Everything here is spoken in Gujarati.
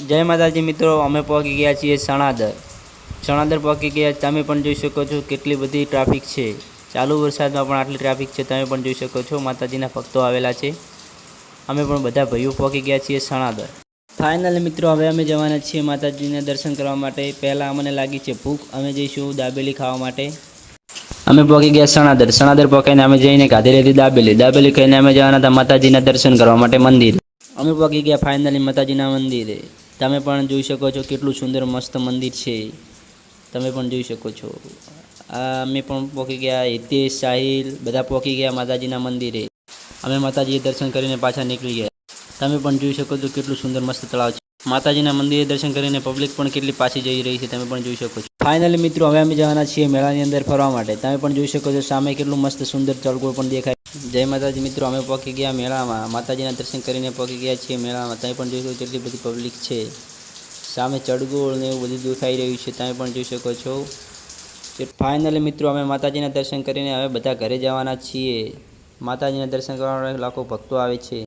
જય માતાજી મિત્રો, અમે પહોંચી ગયા છીએ સણાદર સણાદર પહોંચી ગયા, તમે પણ જોઈ શકો છો કેટલી બધી ટ્રાફિક છે. ચાલુ વરસાદમાં પણ આટલી ટ્રાફિક છે, તમે પણ જોઈ શકો છો, માતાજીના ભક્તો આવેલા છે. અમે પણ બધા ભાઈઓ પહોંચી ગયા છીએ સણાદર ફાઇનલ મિત્રો, હવે અમે જવાના છીએ માતાજીને દર્શન કરવા માટે. પહેલાં અમને લાગી છે ભૂખ, અમે જઈશું દાબેલી ખાવા માટે. અમે પહોંચી ગયા સણાદર સણાદર પહોંચીને અમે જઈને ગાધી લીધી દાબેલી. દાબેલી ખાઈને અમે જવાના હતા માતાજીના દર્શન કરવા માટે મંદિર. અમે પહોંચી ગયા ફાઇનલી માતાજીના મંદિરે. તમે પણ જોઈ શકો છો કેટલું સુંદર મસ્ત મંદિર છે. તમે પણ જોઈ શકો છો. આ અમે પણ પહોંચી ગયા હિતેશ, સાહિલ, બધા પહોંચી ગયા માતાજીના મંદિરે. અમે માતાજીએ દર્શન કરીને પાછા નીકળી ગયા. તમે પણ જોઈ શકો છો કેટલું સુંદર મસ્ત તળાવ છે. માતાજીના મંદિરે દર્શન કરીને પબ્લિક પણ કેટલી પાછી જઈ રહી છે તમે પણ જોઈ શકો છો. ફાઇનલી મિત્રો, હવે અમે જવાના છીએ મેળાની અંદર ફરવા માટે. તમે પણ જોઈ શકો છો સામે કેટલું મસ્ત સુંદર ચળકો પણ દેખાય જય માતાજી. મિત્રો, અમે પહોંચી ગયા મેળામાં. માતાજીના દર્શન કરીને પહોંચી ગયા છીએ મેળામાં. ત્યાં પણ જોઈ શકો કેટલી બધી પબ્લિક છે. સામે ચડગોળ ને એવું બધું દેખાઈ રહ્યું છે. તમે પણ જોઈ શકો છો. ફાઇનલી મિત્રો, અમે માતાજીના દર્શન કરીને હવે બધા ઘરે જવાના છીએ. માતાજીના દર્શન કરવા લાખો ભક્તો આવે છે.